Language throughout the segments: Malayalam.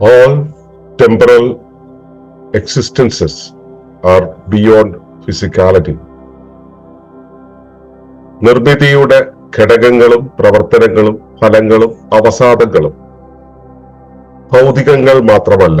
All temporal existences are beyond physicality. നിർമ്മിതിയുടെ ഘടകങ്ങളും പ്രവർത്തനങ്ങളും ഫലങ്ങളും അവസാദങ്ങളും ഭൗതികങ്ങൾ മാത്രമല്ല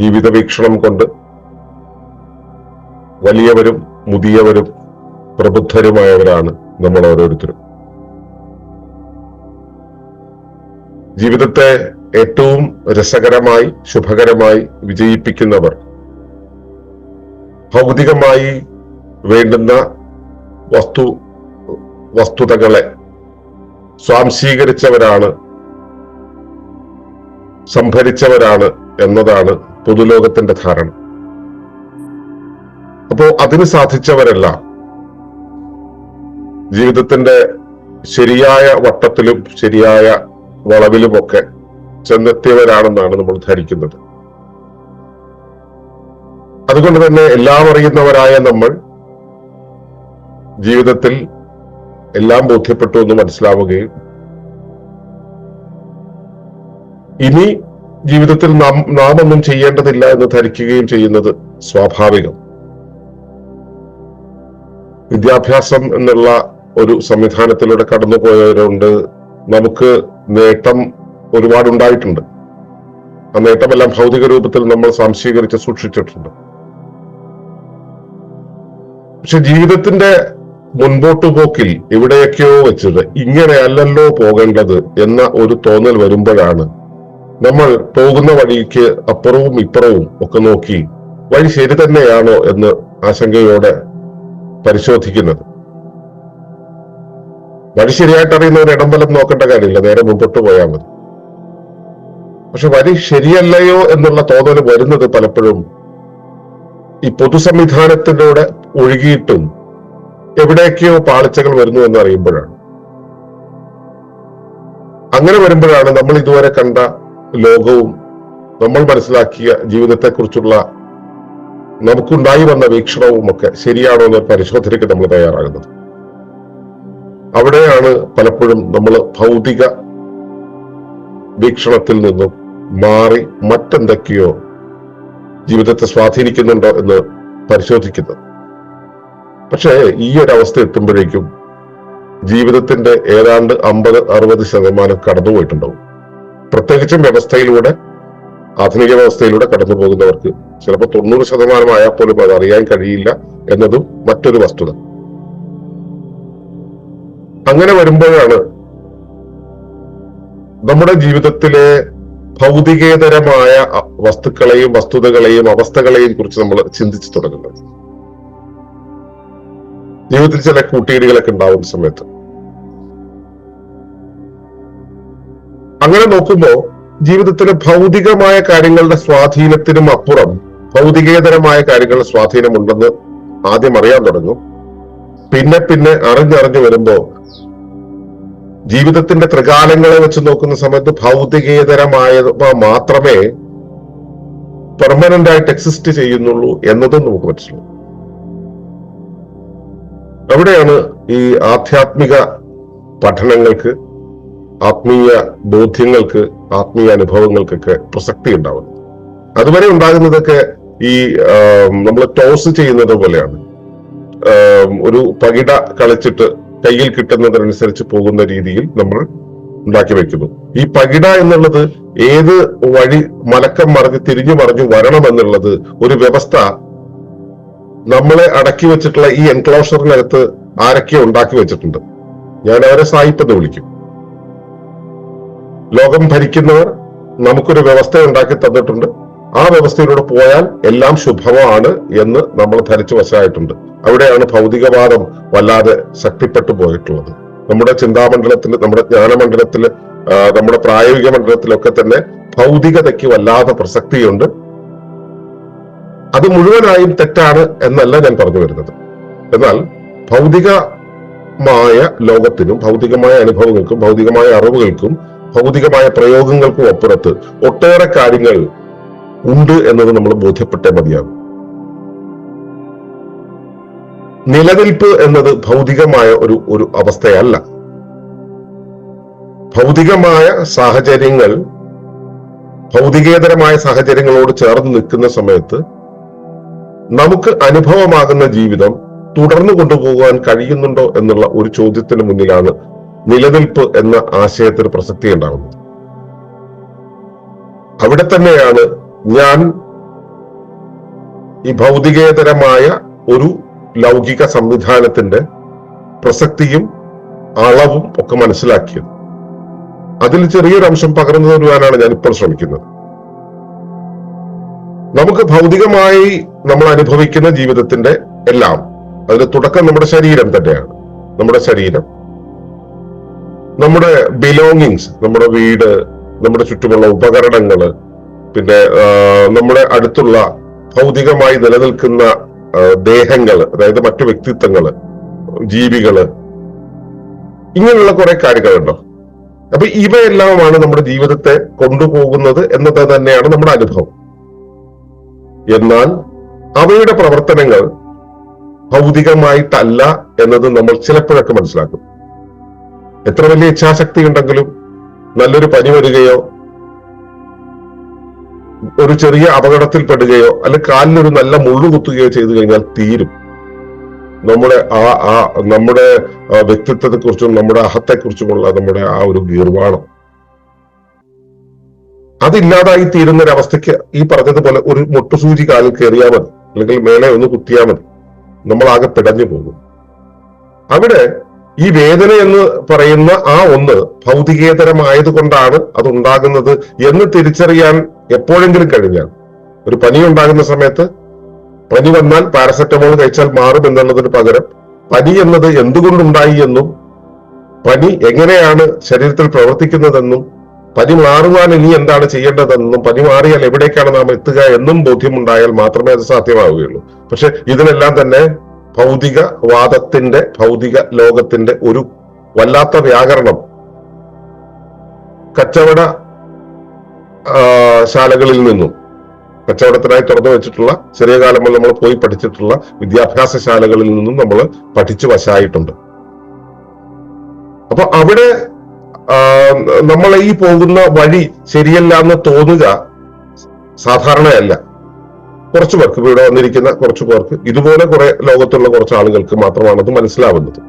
ജീവിത വീക്ഷണം കൊണ്ട് വലിയവരും മുതിയവരും പ്രബുദ്ധരുമായവരാണ് നമ്മൾ ഓരോരുത്തരും. ജീവിതത്തെ ഏറ്റവും രസകരമായി ശുഭകരമായി വിജയിപ്പിക്കുന്നവർ ഭൗതികമായി വേണ്ടുന്ന വസ്തു വസ്തുതകളെ സ്വാംശീകരിച്ചവരാണ് സംഭരിച്ചവരാണ് എന്നതാണ് പൊതുലോകത്തിന്റെ ധാരണ. അപ്പോ അതിന് സാധിച്ചവരല്ല. ജീവിതത്തിന്റെ ശരിയായ വട്ടത്തിലും ശരിയായ വളവിലുമൊക്കെ ചെന്നെത്തിയവരാണെന്നാണ് നമ്മൾ ധരിക്കുന്നത്. അതുകൊണ്ട് തന്നെ എല്ലാം അറിയുന്നവരായ നമ്മൾ ജീവിതത്തിൽ എല്ലാം ബോധ്യപ്പെട്ടു എന്ന് മനസ്സിലാവുകയും ഇനി ജീവിതത്തിൽ നാം നാം ഒന്നും ചെയ്യേണ്ടതില്ല എന്ന് ധരിക്കുകയും ചെയ്യുന്നത് സ്വാഭാവികം. വിദ്യാഭ്യാസം എന്നുള്ള ഒരു സംവിധാനത്തിലൂടെ കടന്നുപോയവരുണ്ട്. നമുക്ക് നേട്ടം ഒരുപാട് ഉണ്ടായിട്ടുണ്ട് ആ നേട്ടമെല്ലാം ഭൗതിക രൂപത്തിൽ നമ്മൾ സംശീകരിച്ച് സൂക്ഷിച്ചിട്ടുണ്ട്. പക്ഷെ ജീവിതത്തിന്റെ മുൻപോട്ടു പോക്കിൽ എവിടെയൊക്കെയോ വെച്ചിട്ട് ഇങ്ങനെ അല്ലല്ലോ പോകേണ്ടത് എന്ന ഒരു തോന്നൽ വരുമ്പോഴാണ് നമ്മൾ പോകുന്ന വഴിക്ക് അപ്പുറവും ഇപ്പുറവും ഒക്കെ നോക്കി വഴി ശരി തന്നെയാണോ എന്ന് ആശങ്കയോടെ പരിശോധിക്കുന്നത്. വഴി ശരിയായിട്ട് അറിയുന്നവർ ഇടം വലം നോക്കേണ്ട കാര്യമില്ല നേരെ മുമ്പോട്ട് പോയാൽ മതി. പക്ഷെ വഴി ശരിയല്ലയോ എന്നുള്ള തോന്നൽ വരുന്നത് പലപ്പോഴും ഈ പൊതു സംവിധാനത്തിലൂടെ ഒഴുകിയിട്ടും എവിടേക്കോ പാളിച്ചകൾ വരുന്നു എന്ന് അറിയുമ്പോഴാണ്. അങ്ങനെ വരുമ്പോഴാണ് നമ്മൾ ഇതുവരെ കണ്ട ലോകവും നമ്മൾ മനസ്സിലാക്കിയ ജീവിതത്തെക്കുറിച്ചുള്ള നമുക്കുണ്ടായി വന്ന വീക്ഷണവും ഒക്കെ ശരിയാണോ എന്ന പരിശോധനയ്ക്ക് നമ്മൾ തയ്യാറാകുന്നത്. അവിടെയാണ് പലപ്പോഴും നമ്മൾ ഭൗതിക വീക്ഷണത്തിൽ നിന്നും മാറി മറ്റെന്തൊക്കെയോ ജീവിതത്തെ സ്വാധീനിക്കുന്നുണ്ടോ എന്ന് പരിശോധിക്കുന്നത്. പക്ഷേ ഈ ഒരു അവസ്ഥ എത്തുമ്പോഴേക്കും ജീവിതത്തിന്റെ ഏതാണ്ട് അമ്പത് അറുപത് ശതമാനം കടന്നുപോയിട്ടുണ്ടാവും. പ്രത്യേകിച്ചും വ്യവസ്ഥയിലൂടെ ആധുനിക വ്യവസ്ഥയിലൂടെ കടന്നു പോകുന്നവർക്ക് ചിലപ്പോൾ തൊണ്ണൂറ് ശതമാനമായാൽ പോലും അത് അറിയാൻ കഴിയില്ല എന്നതും മറ്റൊരു വസ്തുത. അങ്ങനെ വരുമ്പോഴാണ് നമ്മുടെ ജീവിതത്തിലെ ഭൗതികേതരമായ വസ്തുക്കളെയും വസ്തുതകളെയും അവസ്ഥകളെയും കുറിച്ച് നമ്മൾ ചിന്തിച്ചു തുടങ്ങുന്നത്. ജീവിതത്തിൽ ചില കൂട്ടിയിടികളൊക്കെ ഉണ്ടാവുന്ന സമയത്ത് അങ്ങനെ നോക്കുമ്പോൾ ജീവിതത്തിലെ ഭൗതികമായ കാര്യങ്ങളുടെ സ്വാധീനത്തിനും അപ്പുറം ഭൗതികേതരമായ കാര്യങ്ങളുടെ സ്വാധീനമുണ്ടെന്ന് ആദ്യം അറിയാൻ തുടങ്ങും. പിന്നെ പിന്നെ അറിഞ്ഞറിഞ്ഞു വരുമ്പോ ജീവിതത്തിന്റെ ത്രികാലങ്ങളെ വെച്ച് നോക്കുന്ന സമയത്ത് ഭൗതികേതരമായ മാത്രമേ പെർമനന്റ് ആയിട്ട് എക്സിസ്റ്റ് ചെയ്യുന്നുള്ളൂ എന്നതും നമുക്ക് മനസ്സിലാവും. അവിടെയാണ് ഈ ആധ്യാത്മിക പഠനങ്ങൾക്ക് ആത്മീയ ബോധ്യങ്ങൾക്ക് ആത്മീയ അനുഭവങ്ങൾക്കൊക്കെ പ്രസക്തി ഉണ്ടാവും. അതുവരെ ഉണ്ടാകുന്നതൊക്കെ ഈ നമ്മൾ ടോസ് ചെയ്യുന്നത് പോലെയാണ്. ഒരു പകിട കളിച്ചിട്ട് കയ്യിൽ കിട്ടുന്നതിനനുസരിച്ച് പോകുന്ന രീതിയിൽ നമ്മൾ ഉണ്ടാക്കി വെക്കുന്നു. ഈ പകിട എന്നുള്ളത് ഏത് വഴി മലക്കം മറിഞ്ഞ് തിരിഞ്ഞു മറിഞ്ഞു വരണം എന്നുള്ളത് ഒരു വ്യവസ്ഥ നമ്മളെ അടക്കി വെച്ചിട്ടുള്ള ഈ എൻക്ലോഷറിനകത്ത് ആരൊക്കെ ഉണ്ടാക്കി വെച്ചിട്ടുണ്ട്. ഞാൻ അവരെ സായിപ്പ് എന്ന് വിളിക്കും. ലോകം ഭരിക്കുന്നവർ നമുക്കൊരു വ്യവസ്ഥ ഉണ്ടാക്കി തന്നിട്ടുണ്ട്. ആ വ്യവസ്ഥയിലൂടെ പോയാൽ എല്ലാം ശുഭമാണ് എന്ന് നമ്മൾ ധരിച്ചു വശമായിട്ടുണ്ട് അവിടെയാണ് ഭൗതികവാദം വല്ലാതെ ശക്തിപ്പെട്ടു പോയിട്ടുള്ളത്. നമ്മുടെ ചിന്താമണ്ഡലത്തിൽ നമ്മുടെ ജ്ഞാനമണ്ഡലത്തിൽ നമ്മുടെ പ്രായോഗിക മണ്ഡലത്തിലൊക്കെ തന്നെ ഭൗതികതയ്ക്ക് വല്ലാതെ പ്രസക്തിയുണ്ട്. അത് മുഴുവനായും തെറ്റാണ് എന്നല്ല ഞാൻ പറഞ്ഞു വരുന്നത്. എന്നാൽ ഭൗതികമായ ലോകത്തിനും ഭൗതികമായ അനുഭവങ്ങൾക്കും ഭൗതികമായ അറിവുകൾക്കും ഭൗതികമായ പ്രയോഗങ്ങൾക്കും അപ്പുറത്ത് ഒട്ടേറെ കാര്യങ്ങൾ ഉണ്ട് എന്നത് നമ്മൾ ബോധ്യപ്പെട്ടേ മതിയാകും. നിലനിൽപ്പ് എന്നത് ഭൗതികമായ ഒരു ഒരു അവസ്ഥയല്ല. ഭൗതികമായ സാഹചര്യങ്ങൾ ഭൗതികേതരമായ സാഹചര്യങ്ങളോട് ചേർന്ന് നിൽക്കുന്ന സമയത്ത് നമുക്ക് അനുഭവമാകുന്ന ജീവിതം തുടർന്നു കൊണ്ടുപോകാൻ കഴിയുന്നുണ്ടോ എന്നുള്ള ഒരു ചോദ്യത്തിന് മുന്നിലാണ് നിലനിൽപ്പ് എന്ന ആശയത്തിന് പ്രസക്തി ഉണ്ടാകുന്നത് അവിടെ തന്നെയാണ് ഞാൻ ഈ ഭൗതികേതരമായ ഒരു ലൗകിക സംവിധാനത്തിന്റെ പ്രസക്തിയും അളവും ഒക്കെ മനസ്സിലാക്കിയത്. അതിൽ ചെറിയൊരു അംശം പകർന്നു തരുവാനാണ് ഞാൻ ഇപ്പോൾ ശ്രമിക്കുന്നത്. നമുക്ക് ഭൗതികമായി നമ്മൾ അനുഭവിക്കുന്ന ജീവിതത്തിന്റെ എല്ലാം അതിന്റെ തുടക്കം നമ്മുടെ ശരീരം തന്നെയാണ്. നമ്മുടെ ശരീരം. നമ്മുടെ ബിലോങ്ങിങ്സ് നമ്മുടെ വീട് നമ്മുടെ ചുറ്റുമുള്ള ഉപകരണങ്ങൾ പിന്നെ നമ്മുടെ അടുത്തുള്ള ഭൗതികമായി നിലനിൽക്കുന്ന ദേഹങ്ങൾ അതായത് മറ്റു വ്യക്തിത്വങ്ങൾ ജീവികൾ ഇങ്ങനെയുള്ള കുറെ കാര്യങ്ങളുണ്ടോ? അപ്പൊ ഇവയെല്ലാമാണ് നമ്മുടെ ജീവിതത്തെ കൊണ്ടുപോകുന്നത് എന്നത് തന്നെയാണ് നമ്മുടെ അനുഭവം. എന്നാൽ അവയുടെ പ്രവർത്തനങ്ങൾ ഭൗതികമായിട്ടല്ല എന്നത് നമ്മൾ ചിലപ്പോഴൊക്കെ മനസ്സിലാക്കും. എത്ര വലിയ ഇച്ഛാശക്തി ഉണ്ടെങ്കിലും നല്ലൊരു പനി വരികയോ ഒരു ചെറിയ അപകടത്തിൽപ്പെടുകയോ അല്ലെ കാലിനൊരു നല്ല മുള്ളു കുത്തുകയോ ചെയ്തു കഴിഞ്ഞാൽ തീരും. നമ്മുടെ ആ ആ നമ്മുടെ വ്യക്തിത്വത്തെ കുറിച്ചും നമ്മുടെ അഹത്തെക്കുറിച്ചുമുള്ള നമ്മുടെ ആ ഒരു ഗീർവാണം. അതില്ലാതായി തീരുന്ന ഒരവസ്ഥയ്ക്ക് ഈ പറഞ്ഞതുപോലെ ഒരു മുട്ടുസൂചി കാലിൽ കയറിയാൽ മതി. അല്ലെങ്കിൽ മേലെ ഒന്ന് കുത്തിയാൽ മതി. നമ്മൾ ആകെ പിടഞ്ഞു പോകും. അവിടെ ഈ വേദന എന്ന് പറയുന്ന ആ ഒന്ന് ഭൗതികേതരമായത് കൊണ്ടാണ് അത് ഉണ്ടാകുന്നത് എന്ന് തിരിച്ചറിയാൻ എപ്പോഴെങ്കിലും കഴിഞ്ഞാൽ. ഒരു പനി ഉണ്ടാകുന്ന സമയത്ത് പനി വന്നാൽ പാരസെറ്റമോൾ കഴിച്ചാൽ മാറും എന്നുള്ളതിന് പകരം പനി എന്നത് എന്തുകൊണ്ടുണ്ടായി എന്നും പനി എങ്ങനെയാണ് ശരീരത്തിൽ പ്രവർത്തിക്കുന്നതെന്നും പനി മാറുവാൻ ഇനി എന്താണ് ചെയ്യേണ്ടതെന്നും പനി മാറിയാൽ എവിടേക്കാണ് നാം എത്തുക എന്നും ബോധ്യമുണ്ടായാൽ മാത്രമേ അത് സാധ്യമാവുകയുള്ളൂ. പക്ഷെ ഇതിനെല്ലാം തന്നെ ഭൗതിക വാദത്തിന്റെ ഭൗതിക ലോകത്തിന്റെ ഒരു വല്ലാത്ത വ്യാകരണം. കച്ചവട ശാലകളിൽ നിന്നും കച്ചവടത്തിനായി തുറന്നു വെച്ചിട്ടുള്ള ചെറിയ കാലം മുതൽ നമ്മൾ പോയി പഠിച്ചിട്ടുള്ള വിദ്യാഭ്യാസ ശാലകളിൽ നിന്നും നമ്മൾ പഠിച്ചു വശായിട്ടുണ്ട്. അപ്പൊ അവിടെ നമ്മൾ ഈ പോകുന്ന വഴി ശരിയല്ല എന്ന് തോന്നുക സാധാരണയല്ല. കുറച്ചു പേർക്ക് ഇവിടെ വന്നിരിക്കുന്ന കുറച്ചു പേർക്ക് ഇതുപോലെ കുറെ ലോകത്തുള്ള കുറച്ച് ആളുകൾക്ക് മാത്രമാണ് അത് മനസ്സിലാവുന്നത്.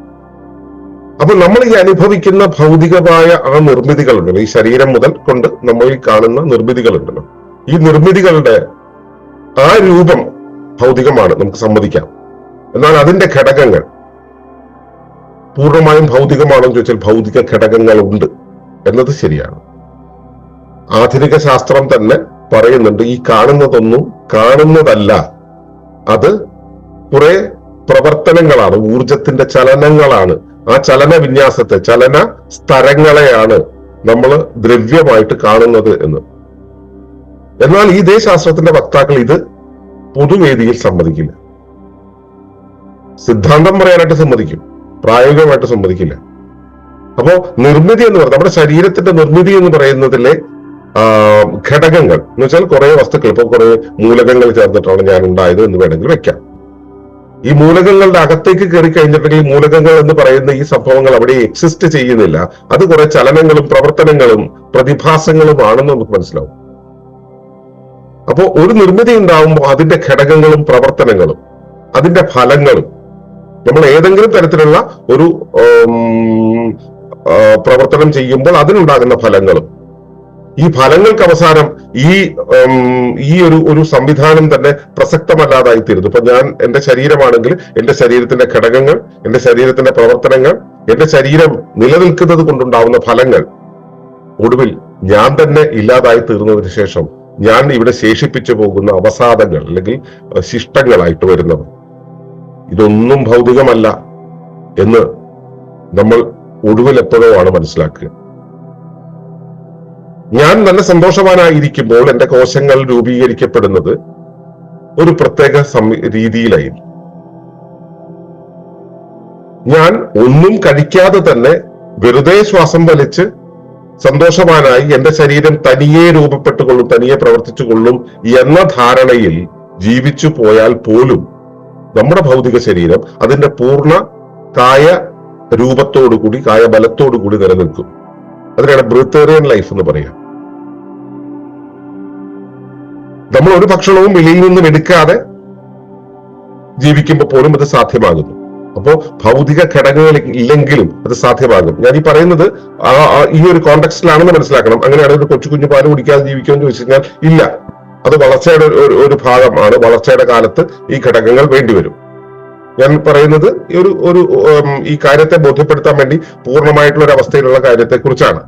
അപ്പൊ നമ്മൾ ഈ അനുഭവിക്കുന്ന ഭൗതികമായ ആ നിർമ്മിതികളുണ്ടല്ലോ. ഈ ശരീരം മുതൽ കൊണ്ട് നമ്മൾ ഈ കാണുന്ന നിർമ്മിതികളുണ്ടല്ലോ. ഈ നിർമ്മിതികളുടെ ആ രൂപം ഭൗതികമാണ് നമുക്ക് സമ്മതിക്കാം. എന്നാൽ അതിന്റെ ഘടകങ്ങൾ പൂർണമായും ഭൗതികമാണെന്ന് ചോദിച്ചാൽ ഭൗതിക ഘടകങ്ങൾ ഉണ്ട് എന്നത് ശരിയാണ്. ആധുനിക ശാസ്ത്രം തന്നെ പറയുന്നുണ്ട് ഈ കാണുന്നതൊന്നും കാണുന്നതല്ല. അത് കുറെ പ്രവർത്തനങ്ങളാണ് ഊർജത്തിന്റെ ചലനങ്ങളാണ്. ആ ചലന വിന്യാസത്തെ ചലന സ്ഥലങ്ങളെയാണ് നമ്മൾ ദ്രവ്യമായിട്ട് കാണുന്നത് എന്ന്. എന്നാൽ ഈ ദേശാസ്ത്രത്തിന്റെ വക്താക്കൾ ഇത് പൊതുവേദിയിൽ സമ്മതിക്കില്ല. സിദ്ധാന്തം പറയാനായിട്ട് സമ്മതിക്കും പ്രായോഗികമായിട്ട് സമ്മതിക്കില്ല. അപ്പോ നിർമ്മിതി എന്ന് പറയുന്നത് നമ്മുടെ ശരീരത്തിന്റെ നിർമ്മിതി എന്ന് പറയുന്നതിലെ ഘടകങ്ങൾ. എന്ന് വെച്ചാൽ കുറെ വസ്തുക്കൾ ഇപ്പൊ കുറെ മൂലകങ്ങൾ ചേർന്നിട്ടാണ് ഞാൻ ഉണ്ടായത് എന്ന് വേണമെങ്കിൽ വെക്കാം. ഈ മൂലകങ്ങളുടെ അകത്തേക്ക് കയറി കഴിഞ്ഞിട്ടുണ്ടെങ്കിൽ മൂലകങ്ങൾ എന്ന് പറയുന്ന ഈ സംഭവങ്ങൾ അവിടെ എക്സിസ്റ്റ് ചെയ്യുന്നില്ല. അത് കുറെ ചലനങ്ങളും പ്രവർത്തനങ്ങളും പ്രതിഭാസങ്ങളും ആണെന്ന് നമുക്ക് മനസ്സിലാവും. അപ്പോ ഒരു നിർമ്മിതി ഉണ്ടാവുമ്പോൾ അതിന്റെ ഘടകങ്ങളും പ്രവർത്തനങ്ങളും അതിന്റെ ഫലങ്ങളും നമ്മൾ ഏതെങ്കിലും തരത്തിലുള്ള ഒരു പ്രവർത്തനം ചെയ്യുമ്പോൾ അതിനുണ്ടാകുന്ന ഫലങ്ങളും ഈ ഫലങ്ങൾക്ക് അവസാനം ഈ ഈ ഒരു ഒരു സംവിധാനം തന്നെ പ്രസക്തമല്ലാതായി തീരുന്നു ഇപ്പൊ ഞാൻ എന്റെ ശരീരമാണെങ്കിൽ എന്റെ ശരീരത്തിന്റെ ഘടകങ്ങൾ എന്റെ ശരീരത്തിന്റെ പ്രവർത്തനങ്ങൾ എന്റെ ശരീരം നിലനിൽക്കുന്നത് കൊണ്ടുണ്ടാവുന്ന ഫലങ്ങൾ ഒടുവിൽ ഞാൻ തന്നെ ഇല്ലാതായി തീർന്നതിന് ശേഷം ഞാൻ ഇവിടെ ശേഷിപ്പിച്ചു പോകുന്ന അവസാദങ്ങൾ അല്ലെങ്കിൽ ശിഷ്ടങ്ങളായിട്ട് വരുന്നത്. ഇതൊന്നും ഭൗതികമല്ല എന്ന് നമ്മൾ ഒടുവിൽ എപ്പോഴോ ആണ് മനസ്സിലാക്കുക. ഞാൻ നല്ല സന്തോഷവാനായിരിക്കുമ്പോൾ എന്റെ കോശങ്ങൾ രൂപീകരിക്കപ്പെടുന്നത് ഒരു പ്രത്യേക രീതിയിലായിരുന്നു ഞാൻ ഒന്നും കഴിക്കാതെ തന്നെ വെറുതെ ശ്വാസം വലിച്ച് സന്തോഷവാനായി എന്റെ ശരീരം തനിയെ രൂപപ്പെട്ടുകൊള്ളും തനിയെ പ്രവർത്തിച്ചുകൊള്ളും എന്ന ധാരണയിൽ ജീവിച്ചു പോയാൽ പോലും നമ്മുടെ ഭൗതിക ശരീരം അതിന്റെ പൂർണ കായ രൂപത്തോടുകൂടി കായ ബലത്തോടുകൂടി നിലനിൽക്കും. അതിനാണ് ബ്രിത്തേറിയൻ ലൈഫ് എന്ന് പറയാം നമ്മൾ ഒരു ഭക്ഷണവും വെളിയിൽ നിന്നും എടുക്കാതെ ജീവിക്കുമ്പോൾ പോലും അത് സാധ്യമാകുന്നു. അപ്പോൾ ഭൗതിക ഘടകങ്ങൾ ഇല്ലെങ്കിലും അത് സാധ്യമാകും. ഞാൻ ഈ പറയുന്നത് ഈ ഒരു കോണ്ടെക്സ്റ്റിലാണെന്ന് മനസ്സിലാക്കണം. അങ്ങനെയാണെങ്കിൽ ഒരു കൊച്ചു കുഞ്ഞു പാൽ കുടിക്കാതെ ജീവിക്കുമെന്ന് ചോദിച്ചു കഴിഞ്ഞാൽ ഇല്ല. അത് വളർച്ചയുടെ ഒരു ഭാഗമാണ്. വളർച്ചയുടെ കാലത്ത് ഈ ഘടകങ്ങൾ വേണ്ടിവരും. ഞാൻ പറയുന്നത് ഈ ഒരു ഒരു ഈ കാര്യത്തെ ബോധ്യപ്പെടുത്താൻ വേണ്ടി പൂർണമായിട്ടുള്ള ഒരു അവസ്ഥയിലുള്ള കാര്യത്തെ കുറിച്ചാണ്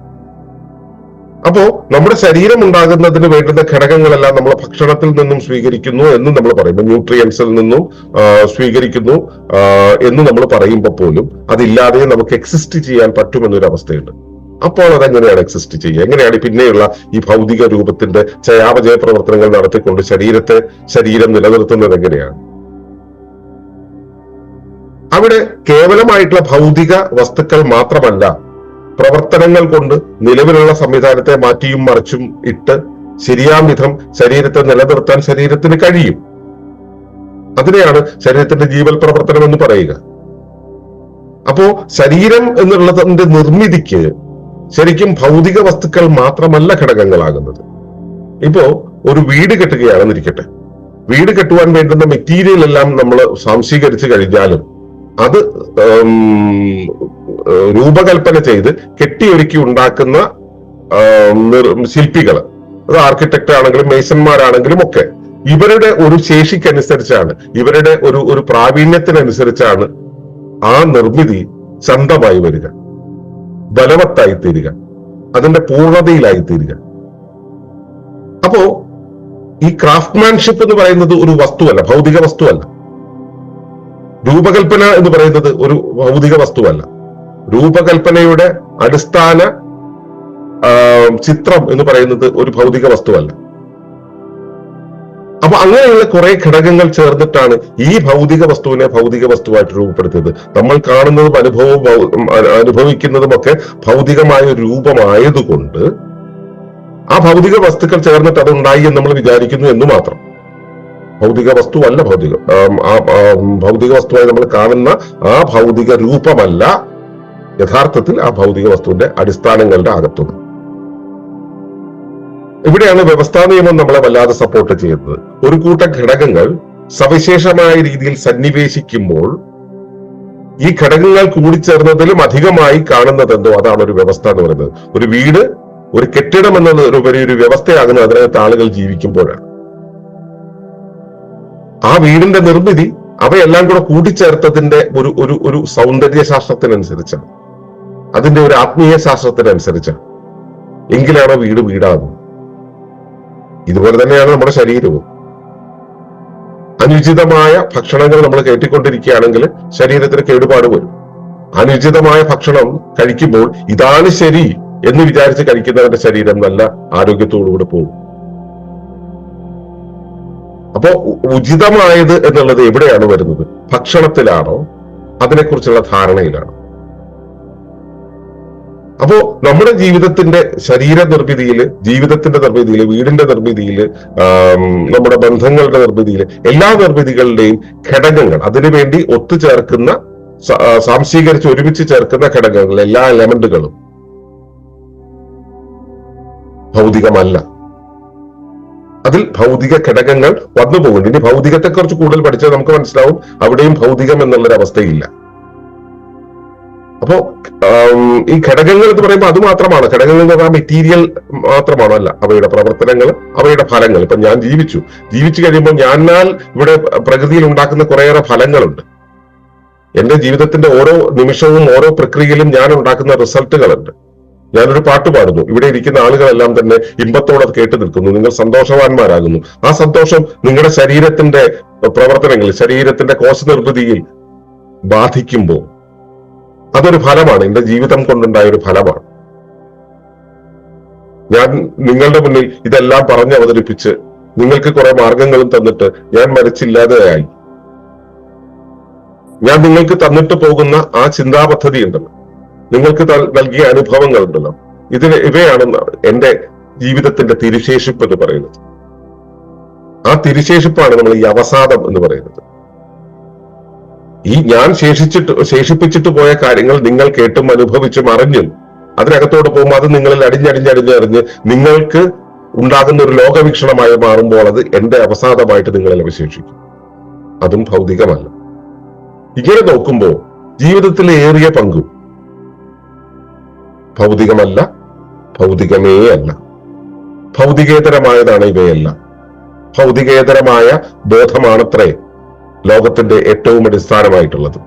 അപ്പോ നമ്മുടെ ശരീരം ഉണ്ടാകുന്നതിന് വേണ്ടുന്ന ഘടകങ്ങളെല്ലാം നമ്മൾ ഭക്ഷണത്തിൽ നിന്നും സ്വീകരിക്കുന്നു എന്ന് നമ്മൾ പറയുമ്പോൾ ന്യൂട്രിയൻസിൽ നിന്നും സ്വീകരിക്കുന്നു എന്ന് നമ്മൾ പറയുമ്പോൾ പോലും അതില്ലാതെ നമുക്ക് എക്സിസ്റ്റ് ചെയ്യാൻ പറ്റുമെന്നൊരു അവസ്ഥയുണ്ട് അപ്പോൾ അതെങ്ങനെയാണ് എക്സിസ്റ്റ് ചെയ്യുക? എങ്ങനെയാണ് പിന്നെയുള്ള ഈ ഭൗതിക രൂപത്തിന്റെ ചയാപചയ പ്രവർത്തനങ്ങൾ നടത്തിക്കൊണ്ട് ശരീരത്തെ ശരീരം നിലനിർത്തുന്നത് എങ്ങനെയാണ്? അവിടെ കേവലമായിട്ടുള്ള ഭൗതിക വസ്തുക്കൾ മാത്രമല്ല പ്രവർത്തനങ്ങൾ കൊണ്ട് നിലവിലുള്ള സംവിധാനത്തെ മാറ്റിയും മറിച്ചും ഇട്ട് ശരിയാം വിധം ശരീരത്തെ നിലനിർത്താൻ ശരീരത്തിന് കഴിയും. അതിനെയാണ് ശരീരത്തിന്റെ ജീവൽ പ്രവർത്തനം എന്ന് പറയുക. അപ്പോ ശരീരം എന്നുള്ളതിന്റെ നിർമ്മിതിക്ക് ശരിക്കും ഭൗതിക വസ്തുക്കൾ മാത്രമല്ല ഘടകങ്ങളാകുന്നത്. ഇപ്പോ ഒരു വീട് കെട്ടുകയാണെന്നിരിക്കട്ടെ. വീട് കെട്ടുവാൻ വേണ്ടുന്ന മെറ്റീരിയൽ എല്ലാം നമ്മൾ സംശീകരിച്ചു കഴിഞ്ഞാലും അത് രൂപകൽപ്പന ചെയ്ത് കെട്ടിയൊരുക്കി ഉണ്ടാക്കുന്ന ശില്പികൾ അത് ആർക്കിടെക്ട് ആണെങ്കിലും മേസന്മാരാണെങ്കിലും ഒക്കെ. ഇവരുടെ ഒരു ശേഷിക്കനുസരിച്ചാണ് ഇവരുടെ ഒരു ഒരു പ്രാവീണ്യത്തിനനുസരിച്ചാണ് ആ നിർമ്മിതി ചന്തമായി വരിക. ബലവത്തായി തീരുക. അതിന്റെ പൂർണതയിലായി തീരുക. അപ്പോ ഈ ക്രാഫ്റ്റ്മാൻഷിപ്പ് എന്ന് പറയുന്നത് ഒരു വസ്തുവല്ല ഭൗതിക വസ്തുവല്ല. രൂപകൽപ്പന എന്ന് പറയുന്നത് ഒരു ഭൗതിക വസ്തുവല്ല. രൂപകൽപ്പനയുടെ അടിസ്ഥാന ചിത്രം എന്ന് പറയുന്നത് ഒരു ഭൗതിക വസ്തുവല്ല. അപ്പൊ അങ്ങനെയുള്ള കുറെ ഘടകങ്ങൾ ചേർന്നിട്ടാണ് ഈ ഭൗതിക വസ്തുവിനെ ഭൗതിക വസ്തുവായിട്ട് രൂപപ്പെടുത്തിയത്. നമ്മൾ കാണുന്നതും അനുഭവവും അനുഭവിക്കുന്നതുമൊക്കെ ഭൗതികമായ ഒരു രൂപമായതുകൊണ്ട് ആ ഭൗതിക വസ്തുക്കൾ ചേർന്നിട്ട് അത് ഉണ്ടായി എന്ന് നമ്മൾ വിചാരിക്കുന്നു എന്ന് മാത്രം. ഭൗതിക വസ്തുവല്ല ഭൗതികം. ആ ഭൗതിക വസ്തുവായി നമ്മൾ കാണുന്ന ആ ഭൗതിക രൂപമല്ല യഥാർത്ഥത്തിൽ ആ ഭൗതിക വസ്തുവിന്റെ അടിസ്ഥാനങ്ങളുടെ അകത്തുള്ളത് ഇവിടെയാണ് വ്യവസ്ഥാ നിയമം നമ്മളെ വല്ലാതെ സപ്പോർട്ട് ചെയ്യുന്നത്. ഒരു കൂട്ടം ഘടകങ്ങൾ സവിശേഷമായ രീതിയിൽ സന്നിവേശിക്കുമ്പോൾ ഈ ഘടകങ്ങൾ കൂടിച്ചേർന്നതിലും അധികമായി കാണുന്നത് എന്തോ അതാണ് ഒരു വ്യവസ്ഥ എന്ന് പറയുന്നത്. ഒരു വീട് ഒരു കെട്ടിടം എന്നതിലുപരി ഒരു വ്യവസ്ഥയാകുന്നത് അതിനകത്ത് ആളുകൾ ജീവിക്കുമ്പോഴാണ്. ആ വീടിന്റെ നിർമ്മിതി അവയെല്ലാം കൂടെ കൂട്ടിച്ചേർത്തതിന്റെ ഒരു ഒരു ഒരു സൗന്ദര്യ ശാസ്ത്രത്തിനനുസരിച്ചാണ് അതിന്റെ ഒരു ആത്മീയ ശാസ്ത്രത്തിനനുസരിച്ചാണ്. എങ്കിലാണ് വീട് വീടാകുന്നത് ഇതുപോലെ തന്നെയാണ് നമ്മുടെ ശരീരവും. അനുചിതമായ ഭക്ഷണങ്ങൾ നമ്മൾ കയറ്റിക്കൊണ്ടിരിക്കുകയാണെങ്കിൽ ശരീരത്തിന് കേടുപാട് വരും. അനുചിതമായ ഭക്ഷണം കഴിക്കുമ്പോൾ ഇതാണ് ശരി എന്ന് വിചാരിച്ച് കഴിക്കുന്നവന്റെ ശരീരം നല്ല ആരോഗ്യത്തോടുകൂടെ പോകും. അപ്പോ ഉചിതമായത് എന്നുള്ളത് എവിടെയാണ് വരുന്നത്? ഭക്ഷണത്തിലാണോ? അതിനെക്കുറിച്ചുള്ള ധാരണയിലാണോ. അപ്പോ നമ്മുടെ ജീവിതത്തിന്റെ ശരീര നിർമ്മിതിയിൽ ജീവിതത്തിന്റെ നിർമ്മിതിയിൽ വീടിന്റെ നിർമ്മിതിയിൽ നമ്മുടെ ബന്ധങ്ങളുടെ നിർമ്മിതിയിൽ എല്ലാ നിർമ്മിതികളുടെയും ഘടകങ്ങൾ അതിനുവേണ്ടി ഒത്തുചേർക്കുന്ന സാംശീകരിച്ച് ഒരുമിച്ച് ചേർക്കുന്ന ഘടകങ്ങൾ എല്ലാ എലമെന്റുകളും ഭൗതികമല്ല. അതിൽ ഭൗതിക ഘടകങ്ങൾ വന്നു പോകുന്നുണ്ട്. ഇനി ഭൗതികത്തെ കുറിച്ച് കൂടുതൽ പഠിച്ചാൽ നമുക്ക് മനസ്സിലാവും അവിടെയും ഭൗതികം എന്നുള്ളൊരു അവസ്ഥയില്ല അപ്പോ ഈ ഘടകങ്ങൾ എന്ന് പറയുമ്പോൾ അത് മാത്രമാണ്. ഘടകങ്ങൾ എന്ന് പറഞ്ഞാൽ മെറ്റീരിയൽ മാത്രമാണോ അല്ല. അവയുടെ പ്രവർത്തനങ്ങൾ അവയുടെ ഫലങ്ങൾ. ഇപ്പൊ ഞാൻ ജീവിച്ചു. ജീവിച്ചു കഴിയുമ്പോൾ ഞാനാൽ ഇവിടെ പ്രകൃതിയിൽ ഉണ്ടാക്കുന്ന കുറേയേറെ ഫലങ്ങളുണ്ട്. എന്റെ ജീവിതത്തിന്റെ ഓരോ നിമിഷവും ഓരോ പ്രക്രിയയിലും ഞാൻ ഉണ്ടാക്കുന്ന റിസൾട്ടുകളുണ്ട്. ഞാനൊരു പാട്ട് പാടുന്നു. ഇവിടെ ഇരിക്കുന്ന ആളുകളെല്ലാം തന്നെ ഇമ്പത്തോടെ കേട്ട് നിൽക്കുന്നു. നിങ്ങൾ സന്തോഷവാന്മാരാകുന്നു. ആ സന്തോഷം നിങ്ങളുടെ ശരീരത്തിന്റെ പ്രവർത്തനങ്ങളിൽ ശരീരത്തിന്റെ കോശനിർമ്മിതിയിൽ ബാധിക്കുമ്പോൾ അതൊരു ഫലമാണ്. എന്റെ ജീവിതം കൊണ്ടുണ്ടായ ഒരു ഫലമാണ്. ഞാൻ നിങ്ങളുടെ മുന്നിൽ ഇതെല്ലാം പറഞ്ഞ് അവതരിപ്പിച്ച് നിങ്ങൾക്ക് കുറെ മാർഗങ്ങളും തന്നിട്ട് ഞാൻ മരിച്ചില്ലാതെയായി. ഞാൻ നിങ്ങൾക്ക് തന്നിട്ട് പോകുന്ന ആ ചിന്താ പദ്ധതി ഉണ്ടല്ലോ നിങ്ങൾക്ക് നൽകിയ അനുഭവങ്ങൾ ഉണ്ടല്ലോ ഇതിന് ഇവയാണ് എന്റെ ജീവിതത്തിന്റെ തിരുശേഷിപ്പ് എന്ന് പറയുന്നത്. ആ തിരുശേഷിപ്പാണ് നമ്മൾ ഈ അവസാദം എന്ന് പറയുന്നത്. ഈ ഞാൻ ശേഷിച്ചിട്ട് ശേഷിപ്പിച്ചിട്ട് പോയ കാര്യങ്ങൾ നിങ്ങൾ കേട്ടും അനുഭവിച്ചും അറിഞ്ഞും അതിനകത്തോട്ട് പോകുമ്പോൾ അത് നിങ്ങളിൽ അടിഞ്ഞടിഞ്ഞടിഞ്ഞറിഞ്ഞ് നിങ്ങൾക്ക് ഉണ്ടാകുന്ന ഒരു ലോകവീക്ഷണമായി മാറുമ്പോൾ അത് എന്റെ അവസാദമായിട്ട് നിങ്ങളിൽ അവശേഷിക്കും. അതും ഭൗതികമല്ല. ഇങ്ങനെ നോക്കുമ്പോൾ ജീവിതത്തിലെ ഏറിയ പങ്കും ഭൗതികമല്ല ഭൗതികമേ അല്ല ഭൗതികേതരമായതാണ് ഇവയെല്ലാം. ഭൗതികേതരമായ ബോധമാണത്രേ ലോകത്തിന്റെ ഏറ്റവും അടിസ്ഥാനമായിട്ടുള്ളത്.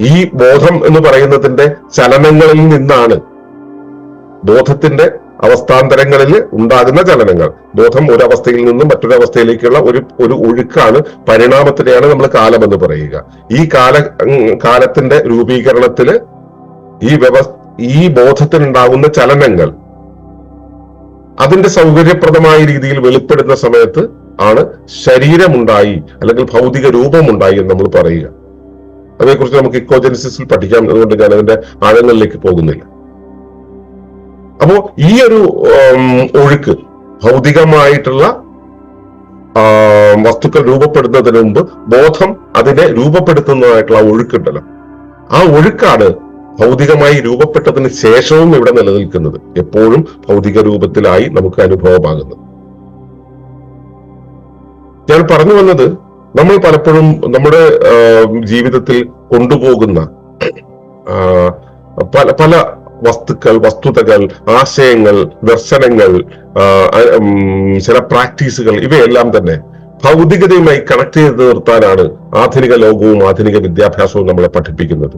ഈ ബോധം എന്ന് പറയുന്നതിന്റെ ചലനങ്ങളിൽ നിന്നാണ് ബോധത്തിന്റെ അവസ്ഥാന്തരങ്ങളിൽ ഉണ്ടാകുന്ന ചലനങ്ങൾ. ബോധം ഒരു അവസ്ഥയിൽ നിന്നും മറ്റൊരു അവസ്ഥയിലേക്കുള്ള ഒരു ഒരു ഒഴുക്കാണ് പരിണാമത്തിനെയാണ് നമ്മൾ കാലം എന്ന് പറയുക. ഈ കാല കാലത്തിന്റെ രൂപീകരണത്തിൽ ഈ വ്യവ ഈ ബോധത്തിനുണ്ടാകുന്ന ചലനങ്ങൾ അതിന്റെ സൗകര്യപ്രദമായ രീതിയിൽ വെളിപ്പെടുന്ന സമയത്ത് ആണ് ശരീരമുണ്ടായി അല്ലെങ്കിൽ ഭൗതിക രൂപമുണ്ടായി എന്ന് നമ്മൾ പറയുക. അതേക്കുറിച്ച് നമുക്ക് ഇക്കോജനസിസിൽ പഠിക്കാം. അതുകൊണ്ട് ഞാൻ അതിന്റെ ആഴങ്ങളിലേക്ക് പോകുന്നില്ല. അപ്പോ ഈ ഒരു ഒഴുക്ക് ഭൗതികമായിട്ടുള്ള വസ്തുക്കൾ രൂപപ്പെടുന്നതിന് മുമ്പ് ബോധം അതിനെ രൂപപ്പെടുത്തുന്നതായിട്ടുള്ള ഒഴുക്കുണ്ടല്ലോ. ആ ഒഴുക്കാണ് ഭൗതികമായി രൂപപ്പെട്ടതിന് ശേഷവും ഇവിടെ നിലനിൽക്കുന്നത് എപ്പോഴും ഭൗതിക രൂപത്തിലായി നമുക്ക് അനുഭവമാകുന്നത് ഞാൻ പറഞ്ഞു വന്നത് നമ്മൾ പലപ്പോഴും നമ്മുടെ ജീവിതത്തിൽ കൊണ്ടുപോകുന്ന പല പല വസ്തുക്കൾ വസ്തുതകൾ ആശയങ്ങൾ ദർശനങ്ങൾ ചില പ്രാക്ടീസുകൾ ഇവയെല്ലാം തന്നെ ഭൗതികതയുമായി കണക്ട് ചെയ്ത് നിർത്താനാണ് ആധുനിക ലോകവും ആധുനിക വിദ്യാഭ്യാസവും നമ്മളെ പഠിപ്പിക്കുന്നത്.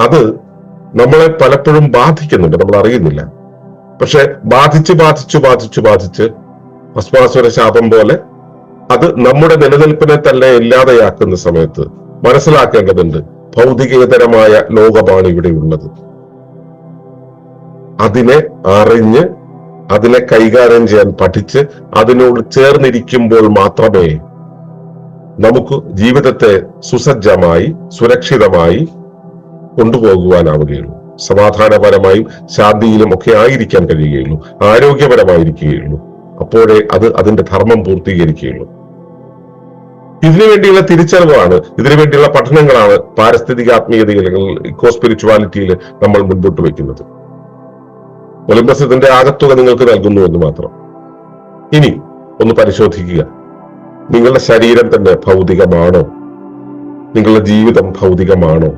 അത് നമ്മളെ പലപ്പോഴും ബാധിക്കുന്നുണ്ട്. നമ്മൾ അറിയുന്നില്ല. പക്ഷെ ബാധിച്ച് ബാധിച്ച് ബാധിച്ച് ബാധിച്ച് ഭസ്മാസുര ശാപം പോലെ അത് നമ്മുടെ നിലനിൽപ്പിനെ തന്നെ ഇല്ലാതെയാക്കുന്ന സമയത്ത് മനസ്സിലാക്കേണ്ടതുണ്ട് ഭൗതികേതരമായ ലോകമാണ് ഇവിടെ ഉള്ളത്. അതിനെ അറിഞ്ഞ് അതിനെ കൈകാര്യം ചെയ്യാൻ പഠിച്ച് അതിനോട് ചേർന്നിരിക്കുമ്പോൾ മാത്രമേ നമുക്ക് ജീവിതത്തെ സുസജ്ജമായി സുരക്ഷിതമായി കൊണ്ടുപോകുവാനാവുകയുള്ളൂ. സമാധാനപരമായും ശാന്തിയിലും ഒക്കെ ആയിരിക്കാൻ കഴിയുകയുള്ളൂ. ആരോഗ്യപരമായിരിക്കുകയുള്ളൂ. അപ്പോഴേ അത് അതിന്റെ ധർമ്മം പൂർത്തീകരിക്കുകയുള്ളൂ. ഇതിനു വേണ്ടിയുള്ള തിരിച്ചറിവാണ് ഇതിനു വേണ്ടിയുള്ള പഠനങ്ങളാണ് പാരിസ്ഥിതിക ആത്മീയതയിൽ അല്ലെങ്കിൽ ഇക്കോ സ്പിരിച്വാലിറ്റിയിൽ നമ്മൾ മുൻപോട്ട് വെക്കുന്നത് ഒളിമ്പസ് ഇതിന്റെ ആകത്തുക നിങ്ങൾക്ക് നൽകുന്നു എന്ന് മാത്രം. ഇനി ഒന്ന് പരിശോധിക്കുക. നിങ്ങളുടെ ശരീരം തന്നെ ഭൗതികമാണോ? നിങ്ങളുടെ ജീവിതം ഭൗതികമാണോ?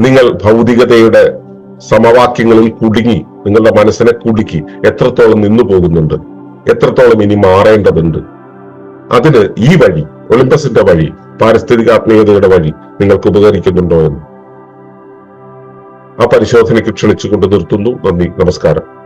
നിങ്ങൾ ഭൗതികതയുടെ സമവാക്യങ്ങളിൽ കുടുങ്ങി നിങ്ങളുടെ മനസ്സിനെ കുടുക്കി എത്രത്തോളം നിന്നു പോകുന്നുണ്ട് എത്രത്തോളം ഇനി മാറേണ്ടതുണ്ട്. അതിന് ഈ വഴി ഒളിമ്പസിന്റെ വഴി പാരിസ്ഥിതിക ആത്മീയതയുടെ വഴി നിങ്ങൾക്ക് ഉപകരിക്കുന്നുണ്ടോ എന്ന് ആ പരിശോധനയ്ക്ക് ക്ഷണിച്ചുകൊണ്ട് നിർത്തുന്നു. നന്ദി നമസ്കാരം.